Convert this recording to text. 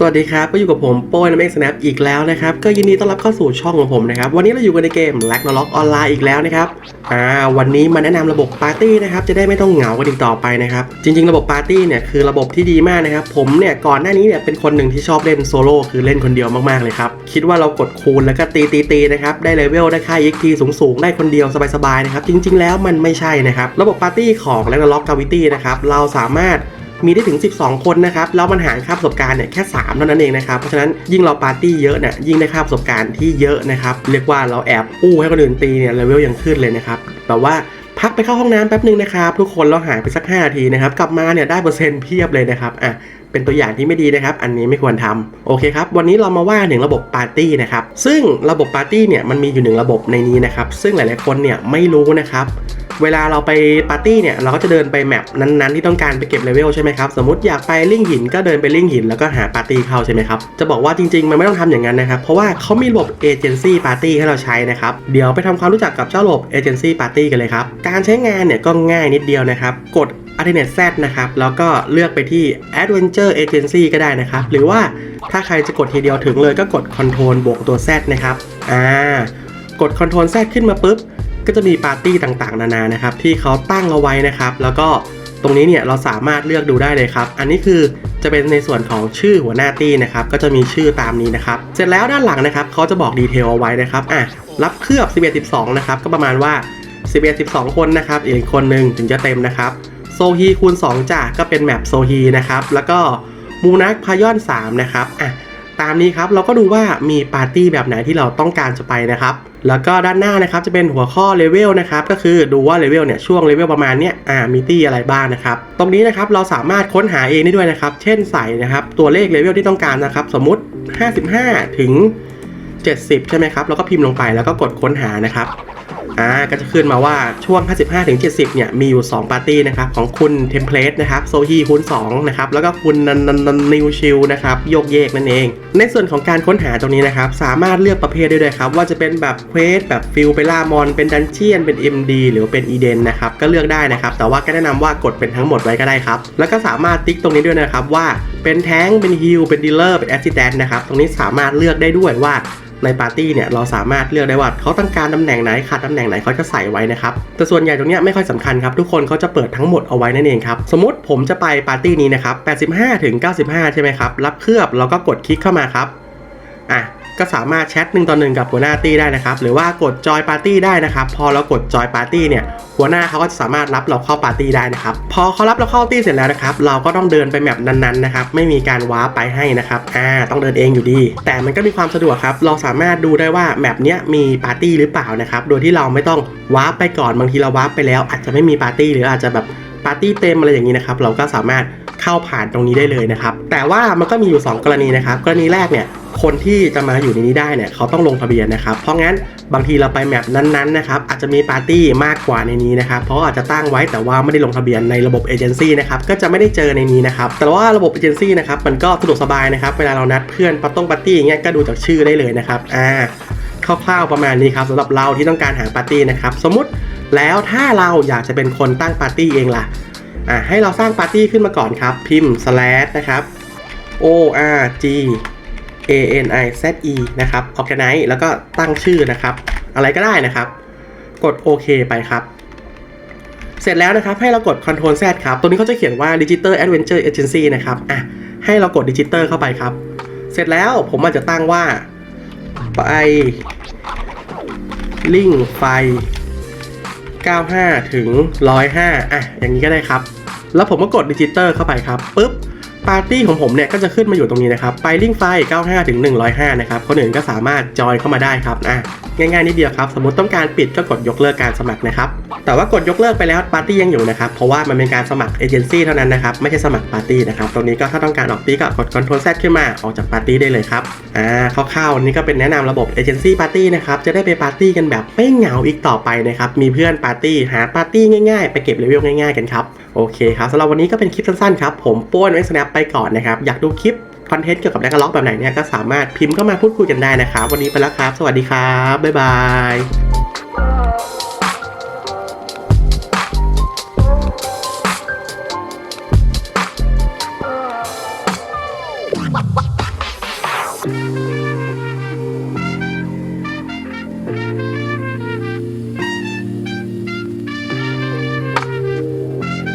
สวัสดีครับ ก็อยู่กับผมโป้ยน้ำเอ็กซ์แนปอีกแล้วนะครับ ก็ยินดีต้อนรับเข้าสู่ช่องของผมนะครับ วันนี้เราอยู่กันในเกม l a g n a r o k ออนไลน์อีกแล้วนะครับ อ่า วันนี้มาแนะนำระบบปาร์ตี้นะครับ จะได้ไม่ต้องเหงากันอีกต่อไปนะครับ จริง ๆ ระบบปาร์ตี้เนี่ยคือระบบที่ดีมากนะครับ ผมเนี่ยก่อนหน้านี้เนี่ยเป็นคนหนึ่งที่ชอบเล่นโซโล่คือเล่นคนเดียวมากๆเลยครับ คิดว่าเรากดคูณแล้วก็ตีตีตีนะครับ ได้เลเวลได้ค่า EXP สูงๆ ได้คนเดียวสบายๆนะครับ จริง ๆ แล้วมันไม่ใช่นะครับ ระบบปาร์ตี้ของ l a g n a r o k Gravity นะครับ เราสามารถ มีได้ถึง 12 คนนะครับแล้วมันหารค่าประสบการณ์เนี่ยแค่ 3 เท่านั้นเองนะครับเพราะฉะนั้นยิ่งเราปาร์ตี้เยอะเนี่ยยิ่งได้ค่าประสบการณ์ที่เยอะนะครับเรียกว่าเราแอบอู้ให้คนอื่นตีเนี่ยเลเวลยังขึ้นเลยนะครับแบบว่าพักไปเข้าห้องน้ำแป๊บนึงนะครับทุกคนเราหายไปสัก5นาทีนะครับกลับมาเนี่ยได้เปอร์เซ็นต์เพียบเลยนะครับอะ เป็นตัวอย่างที่ไม่ดีนะครับ อันนี้ไม่ควรทำโอเคครับ วันนี้เรามาว่าถึงระบบปาร์ตี้นะครับ ซึ่งระบบปาร์ตี้เนี่ยมันมีอยู่หนึ่งระบบในนี้นะครับ ซึ่งหลายๆคนเนี่ยไม่รู้นะครับเวลาเราไปปาร์ตี้เนี่ยเราก็จะเดินไปแมปนั้นๆ ที่ต้องการไปเก็บเลเวลใช่ไหมครับสมมติอยากไปลิงหินก็เดินไปลิงหินแล้วก็หาปาร์ตี้เข้าใช่ไหมครับจะบอกว่าจริงๆ มันไม่ต้องทำอย่างนั้นนะครับเพราะว่าเขามีระบบเอเจนซี่ปาร์ตี้ให้เราใช้นะครับเดี๋ยวไปทำความรู้จักกับเจ้าระบบเอเจนซี่ปาร์ตี้กันเลยครับการใช้งานเนี่ยก็ง่ายนิดเดียวนะครับกด a l t e r n a t e Z นะครับ แล้วก็เลือกไปที่ Adventure Agency ก็ได้นะครับ หรือว่าถ้าใครจะกดทีเดียวถึงเลยก็กด Control บวกตัว Z นะครับ อ่า กด Ctrl Z ขึ้นมาปุ๊บ ก็จะมีปาร์ตี้ต่างๆ นานานะครับ ที่เขาตั้งเอาไว้นะครับ แล้วก็ตรงนี้เนี่ยเราสามารถเลือกดูได้เลยครับ อันนี้คือจะเป็นในส่วนของชื่อหัวหน้าตี้นะครับ ก็จะมีชื่อตามนี้นะครับ เสร็จแล้วด้านหลังนะครับเขาจะบอกดีเทลเอาไว้นะครับ อะ รับเคลือบ 11 12 นะครับ ก็ประมาณว่า 11 12 คนนะครับ อีกคนหนึ่งถึงจะเต็มนะครับ โซฮีคูณ 2จ้ะก็เป็นแมปโซฮีนะครับ แล้วก็มูนักพายอน 3 นะครับอะตามนี้ครับเราก็ดูว่ามีปาร์ตี้แบบไหนที่เราต้องการจะไปนะครับ แล้วก็ด้านหน้านะครับจะเป็นหัวข้อเลเวลนะครับก็คือดูว่าเลเวลเนี่ยช่วงเลเวลประมาณเนี้ยอ่ามีตี้อะไรบ้างนะครับ ตรงนี้นะครับเราสามารถค้นหาเองได้ด้วยนะครับ เช่นใส่นะครับตัวเลขเลเวลที่ต้องการนะครับ สมมุติ 55 ถึง 70 ใช่ไหมครับแล้วก็พิมพ์ลงไปแล้วก็กดค้นหานะครับ อ่าก็จะขึ้นมาว่าช่วง 55ถึง70 เนี่ย มีอยู่ 2 ปาร์ตี้นะครับ ของคุณเทมเพลตนะครับโซฮีคูณ2นะครับ แล้วก็คุณนันนันนิวชิลนะครับ โยกเยกนั่นเอง ในส่วนของการค้นหาตรงนี้นะครับ สามารถเลือกประเภทได้ด้วยครับ ว่าจะเป็นแบบเควสแบบฟิลไปล่ามอน เป็นดันเจียน เป็น MD หรือเป็นอีเดนนะครับ ก็เลือกได้นะครับ แต่ว่าก็แนะนำว่ากดเป็นทั้งหมดไว้ก็ได้ครับ แล้วก็สามารถติ๊กตรงนี้ด้วยนะครับว่าเป็นแท้งเป็นฮิลเป็นดีลเลอร์เป็นแอสซิแดนต์นะครับตรงนี้สามารถเลือกได้ด้วยว่า ในปาร์ตี้เนี่ยเราสามารถเลือกได้ว่าเขาต้องการตำแหน่งไหนขาดตำแหน่งไหนเขาจะใส่ไว้นะครับแต่ส่วนใหญ่ตรงนี้ไม่ค่อยสำคัญครับทุกคนเขาจะเปิดทั้งหมดเอาไว้นั่นเองครับสมมติผมจะไปปาร์ตี้นี้นะครับ85ถึง95 ใช่ไหมครับรับเคลือบเราก็กดคลิกเข้ามาครับอะ ก็สามารถแชทหนึ่งต่อหนึ่งกับหัวหน้าตี้ได้นะครับ หรือว่ากดจอยปาร์ตี้ได้นะครับ พอเรากดจอยปาร์ตี้เนี่ย หัวหน้าเขาก็จะสามารถรับเราเข้าปาร์ตี้ได้นะครับ พอเขารับเราเข้าตี้เสร็จแล้วนะครับ เราก็ต้องเดินไปแมปนั้นๆนะครับ ไม่มีการว้าร์ปไปให้นะครับ อ่า ต้องเดินเองอยู่ดี แต่มันก็มีความสะดวกครับ เราสามารถดูได้ว่าแมปเนี้ยมีปาร์ตี้หรือเปล่านะครับ โดยที่เราไม่ต้องว้าร์ปไปก่อน บางทีเราว้าร์ปไปแล้ว อาจจะไม่มีปาร์ตี้หรืออาจจะแบบปาร์ตี้เต็มอะไรอย่างนี้นะครับ เราก็สามารถเข้าผ่านตรงนี้ได้เลยนะครับ แต่ว่ามันก็มีอยู่ 2 กรณีนะครับ กรณีแรกเนี่ย คนที่จะมาอยู่ในนี้ได้เนี่ยเขาต้องลงทะเบียนนะครับ เพราะงั้นบางทีเราไปแมปนั้นๆนะครับอาจจะมีปาร์ตี้มากกว่าในนี้นะครับ เพราะอาจจะตั้งไว้แต่ว่าไม่ได้ลงทะเบียนในระบบเอเจนซี่นะครับก็จะไม่ได้เจอในนี้นะครับแต่ว่าระบบเอเจนซี่นะครับมันก็สะดวกสบายนะครับเวลาเรานัดเพื่อนปาร์ต้งปาร์ตี้อย่างเงี้ยก็ดูจากชื่อได้เลยนะครับอ่าคร่าวๆประมาณนี้ครับสำหรับเราที่ต้องการหาปาร์ตี้นะครับสมมติแล้วถ้าเราอยากจะเป็นคนตั้งปาร์ตี้เองล่ะอ่าให้เราสร้างปาร์ตี้ขึ้นมาก่อนครับพิมพ์ slash นะครับ o r g A N I Z E นะครับ Organize แล้วก็ตั้งชื่อนะครับ อะไรก็ได้นะครับ กดโอเคไปครับ เสร็จแล้วนะครับ ให้เรากด Ctrl Z ครับตรงนี้เขาจะเขียนว่า Digital Adventure Agency นะครับ อะ ให้เรากด Digital เข้าไปครับ เสร็จแล้วผมอาจจะตั้งว่า ไปลิงไฟ 95 ถึง 105 อะ อย่างนี้ก็ได้ครับ แล้วผมก็กด Digital เข้าไปครับ ปุ๊บ ปาร์ตี้ของผมเนี่ยก็จะขึ้นมาอยู่ตรงนี้นะครับไปลิงไฟ 95 ถึง 105 นะครับ คนอื่นก็สามารถจอยเข้ามาได้ครับอะง่ายๆนิดเดียวครับ สมมติต้องการปิดก็กดยกเลิกการสมัครนะครับ แต่ว่ากดยกเลิกไปแล้วปาร์ตี้ยังอยู่นะครับ เพราะว่ามันเป็นการสมัครเอเจนซี่เท่านั้นนะครับ ไม่ใช่สมัครปาร์ตี้นะครับ ตรงนี้ก็ถ้าต้องการออกตี้ก็กด Ctrl Z ขึ้นมาออกจากปาร์ตี้ได้เลยครับ อ่าคร่าวๆนี้ก็เป็นแนะนำระบบเอเจนซี่ปาร์ตี้นะครับ จะได้ไปปาร์ตี้กันแบบไม่เหงาอีกต่อไปนะครับ มีเพื่อนปาร์ตี้หาปาร์ตี้ง่ายๆ ไปเก็บเลเวลง่ายๆกันครับโอเคครับสำหรับวันนี้ก็เป็นคลิปสั้นๆครับ ผมป้วนเอ็กซ์แนปไปก่อนนะครับ อยากดูคลิปคอนเทนต์เกี่ยวกับแลกล็อกแบบไหนเนี่ยก็สามารถพิมพ์เข้ามาพูดคุยกันได้นะครับ วันนี้ไปแล้วครับ สวัสดีครับ บ๊ายบาย